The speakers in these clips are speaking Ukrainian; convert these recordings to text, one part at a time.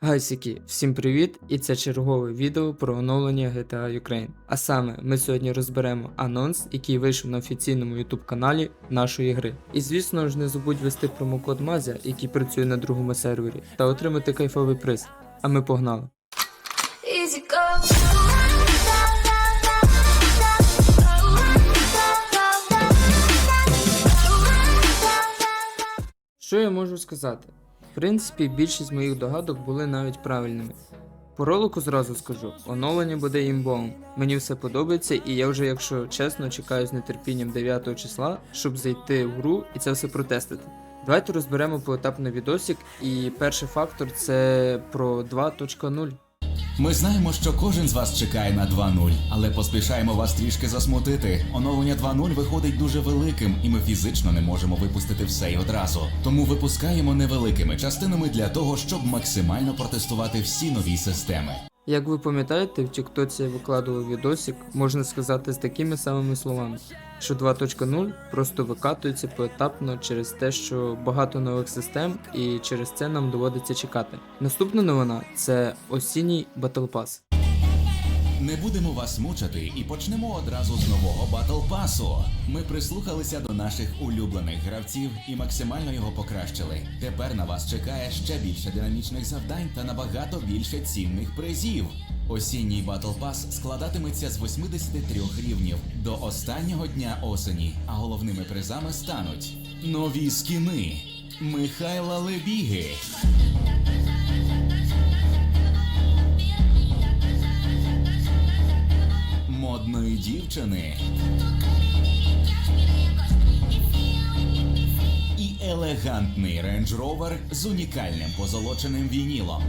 Гайсики, всім привіт! І це чергове відео про оновлення GTA Ukraine. А саме, ми сьогодні розберемо анонс, який вийшов на офіційному YouTube каналі нашої гри. І звісно ж не забудь ввести промокод Мазя, який працює на другому сервері, та отримати кайфовий приз. А ми погнали! Що я можу сказати? Принципі, більшість моїх догадок були навіть правильними. По ролику зразу скажу, оновлення буде імбом. Мені все подобається, і я вже, якщо чесно, чекаю з нетерпінням 9 числа, щоб зайти в гру і це все протестити. Давайте розберемо поетапно відосик, і перший фактор це про 2.0. Ми знаємо, що кожен з вас чекає на 2.0, але поспішаємо вас трішки засмутити. Оновлення 2.0 виходить дуже великим, і ми фізично не можемо випустити все й одразу. Тому випускаємо невеликими частинами для того, щоб максимально протестувати всі нові системи. Як ви пам'ятаєте, в Тіктоці я викладував відосик, можна сказати, з такими самими словами, що 2.0 просто викатується поетапно через те, що багато нових систем, і через це нам доводиться чекати. Наступна новина це осінній Battle Pass. Не будемо вас мучити і почнемо одразу з нового батл пасу. Ми прислухалися до наших улюблених гравців і максимально його покращили. Тепер на вас чекає ще більше динамічних завдань та набагато більше цінних призів. Осінній батл пас складатиметься з 83 рівнів до останнього дня осені, а головними призами стануть нові скіни Михайла Лебіги. модної дівчини. І елегантний рейндж ровер з унікальним позолоченим вінілом.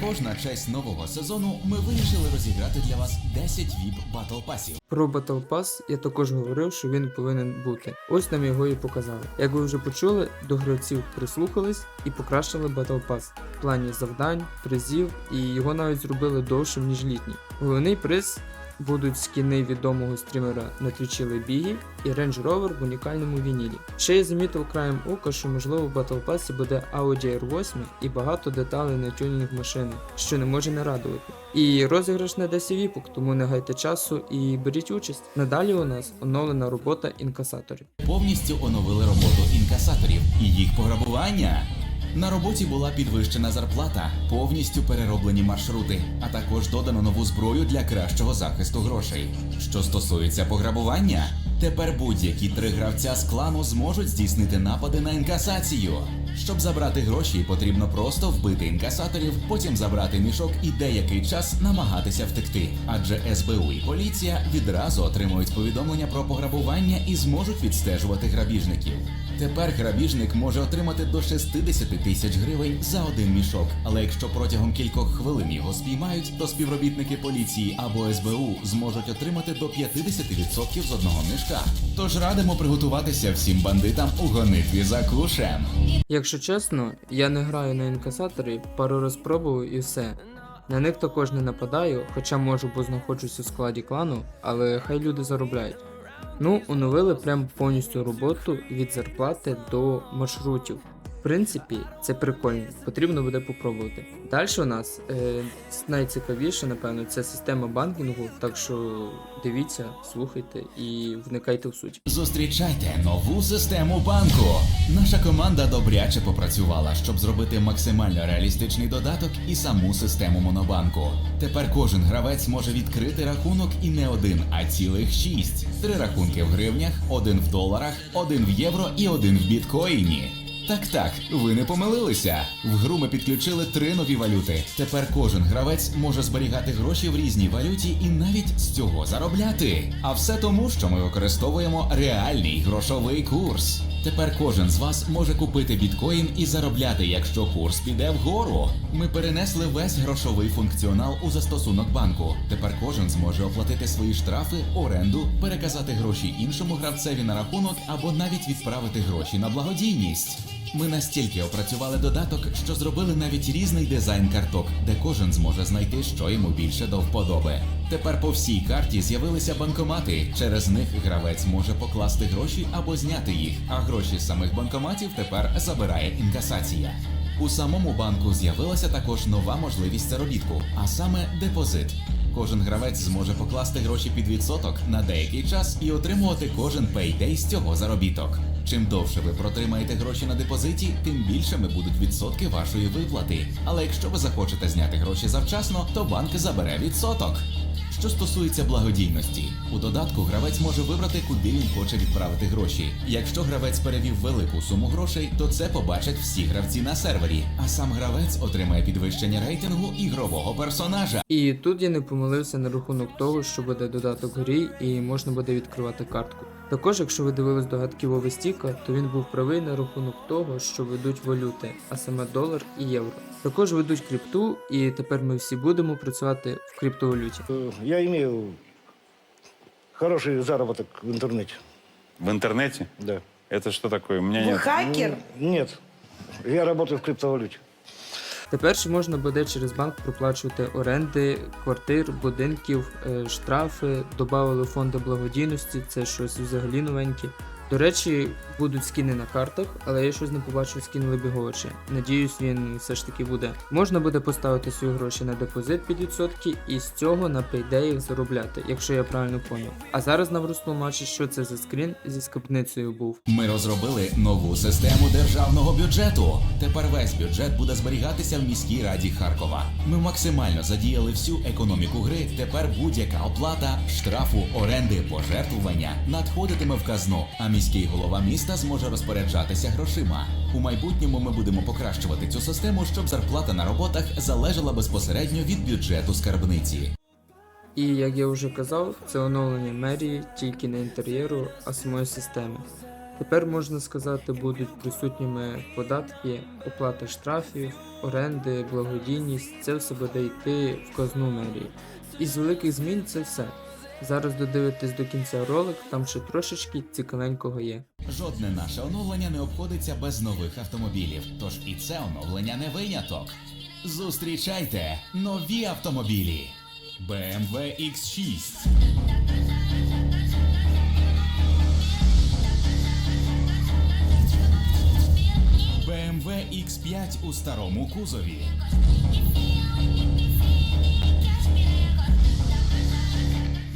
Також на честь нового сезону ми вирішили розіграти для вас 10 віп батл пасів. Про Pass я також говорив, що він повинен бути. Ось нам його і показали. Як ви вже почули, до гравців прислухались і покращили Pass в плані завдань, призів, і його навіть зробили довшим, ніж літній. Головний приз будуть скіни відомого стрімера на твічі Лебігі і Range Rover в унікальному вінілі. Ще я замітив краєм ока, що можливо в Battle Pass буде Audi R8 і багато деталей на тюнінг машини, що не може не радувати. І розіграш на 10 віпок, тому не гайте часу і беріть участь. Надалі у нас оновлена робота інкасаторів. повністю оновили роботу інкасаторів і їх пограбування. На роботі була підвищена зарплата, повністю перероблені маршрути, а також додано нову зброю для кращого захисту грошей. Що стосується пограбування, тепер будь-які три гравця з клану зможуть здійснити напади на інкасацію. Щоб забрати гроші, потрібно просто вбити інкасаторів, потім забрати мішок і деякий час намагатися втекти. Адже СБУ і поліція відразу отримують повідомлення про пограбування і зможуть відстежувати грабіжників. Тепер грабіжник може отримати до 60 тисяч гривень за один мішок. Але якщо протягом кількох хвилин його спіймають, то співробітники поліції або СБУ зможуть отримати до 50% з одного мішка. Тож радимо приготуватися всім бандитам у гонитві за кушем. Якщо чесно, я не граю на інкасаторі, пару раз пробував і все. На них також не нападаю, хоча можу, бо знаходжусь у складі клану, але хай люди заробляють. Ну, оновили прям повністю роботу від зарплати до маршрутів. Принципі, це прикольно, потрібно буде попробувати. Далі у нас е, найцікавіше, напевно, це система банкінгу, так що дивіться, слухайте і вникайте в суть. Зустрічайте нову систему банку. Наша команда добряче попрацювала, щоб зробити максимально реалістичний додаток і саму систему монобанку. Тепер кожен гравець може відкрити рахунок і не один, а цілих шість. Три рахунки в гривнях, один в доларах, один в євро і один в біткоїні. Так, так, ви не помилилися. В гру ми підключили три нові валюти. Тепер кожен гравець може зберігати гроші в різній валюті і навіть з цього заробляти. А все тому, що ми використовуємо реальний грошовий курс. Тепер кожен з вас може купити біткоін і заробляти, якщо курс піде вгору. Ми перенесли весь грошовий функціонал у застосунок банку. Тепер кожен зможе оплатити свої штрафи, оренду, переказати гроші іншому гравцеві на рахунок або навіть відправити гроші на благодійність. Ми настільки опрацювали додаток, що зробили навіть різний дизайн карток, де кожен зможе знайти, що йому більше до вподоби. Тепер по всій карті з'явилися банкомати. Через них гравець може покласти гроші або зняти їх, а гроші з самих банкоматів тепер забирає інкасація. У самому банку з'явилася також нова можливість заробітку, а саме депозит. Кожен гравець зможе покласти гроші під відсоток на деякий час і отримувати кожен пейдей з цього заробіток. Чим довше ви протримаєте гроші на депозиті, тим більшими будуть відсотки вашої виплати. Але якщо ви захочете зняти гроші завчасно, то банк забере відсоток. Що стосується благодійності, у додатку гравець може вибрати, куди він хоче відправити гроші. Якщо гравець перевів велику суму грошей, то це побачать всі гравці на сервері, а сам гравець отримає підвищення рейтингу ігрового персонажа. І тут я не помилився на рахунок того, що буде додаток грі і можна буде відкривати картку. Також, якщо ви дивились догадки Вови Стіка, то він був правий на рахунок того, що ведуть валюти, а саме долар і євро. Також ведуть крипту, і тепер ми всі будемо працювати в криптовалюті. Э, Я имею хороший заработок в интернете. В интернете? Да. Это что такое? У меня Вы нет. хакер? Нет, я работаю в криптовалюте. Тепер ж можна буде через банк проплачувати оренди квартир, будинків, е, штрафи, додали фонди благодійності, це щось взагалі новеньке. До речі, будуть скіни на картах, але я щось не побачив скін вибіговича. Надіюсь, він все ж таки буде. Можна буде поставити свої гроші на депозит під відсотки і з цього на пейде їх заробляти, якщо я правильно поняв. А зараз нам розтлумачить, що це за скрін зі скарбницею був. Ми розробили нову систему державного бюджету. Тепер весь бюджет буде зберігатися в міській раді Харкова. Ми максимально задіяли всю економіку гри. Тепер будь-яка оплата, штрафу, оренди, пожертвування надходитиме в казну, а міський голова міста зможе розпоряджатися грошима. У майбутньому ми будемо покращувати цю систему, щоб зарплата на роботах залежала безпосередньо від бюджету скарбниці. І як я вже казав, це оновлення мерії тільки не інтер'єру, а самої системи. Тепер можна сказати, будуть присутніми податки, оплата штрафів, оренди, благодійність. Це все буде йти в казну мерії. Із великих змін це все. Зараз додивитесь до кінця ролик, там ще трошечки цікавенького є. Жодне наше оновлення не обходиться без нових автомобілів, тож і це оновлення не виняток. Зустрічайте нові автомобілі. BMW X6 BMW X5 у старому кузові.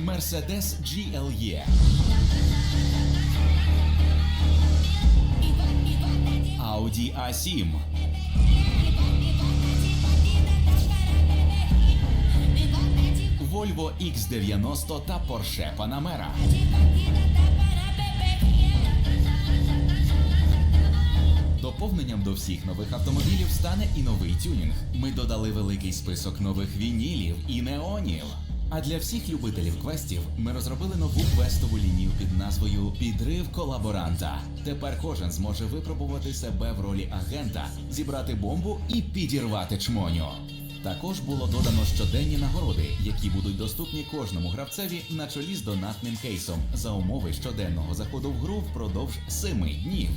Mercedes GLE. Audi A7. Volvo X90 та Porsche Panamera. Доповненням до всіх нових автомобілів стане і новий тюнінг. Ми додали великий список нових вінілів і неонів. А для всіх любителів квестів ми розробили нову квестову лінію під назвою Підрив колаборанта. Тепер кожен зможе випробувати себе в ролі агента, зібрати бомбу і підірвати чмоню. Також було додано щоденні нагороди, які будуть доступні кожному гравцеві на чолі з донатним кейсом за умови щоденного заходу в гру впродовж 7 днів.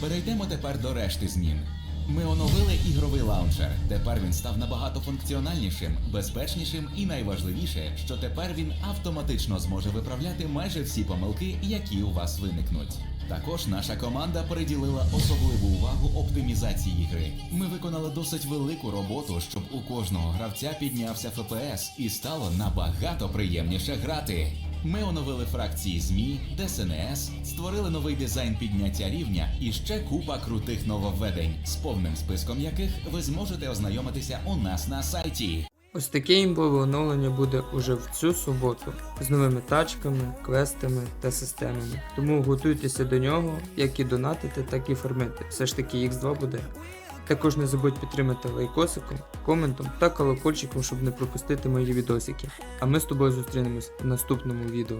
Перейдемо тепер до решти змін. Ми оновили ігровий лаунчер. Тепер він став набагато функціональнішим, безпечнішим і найважливіше, що тепер він автоматично зможе виправляти майже всі помилки, які у вас виникнуть. Також наша команда приділила особливу увагу оптимізації гри. Ми виконали досить велику роботу, щоб у кожного гравця піднявся ФПС і стало набагато приємніше грати. Ми оновили фракції ЗМІ, ДСНС, створили новий дизайн підняття рівня і ще купа крутих нововведень, з повним списком яких ви зможете ознайомитися у нас на сайті. Ось таке імбове оновлення буде уже в цю суботу з новими тачками, квестами та системами. Тому готуйтеся до нього, як і донатити, так і фармити. Все ж таки X2 буде. Також не забудь підтримати лайкосиком, коментом та колокольчиком, щоб не пропустити мої відосики. А ми з тобою зустрінемось в наступному відео.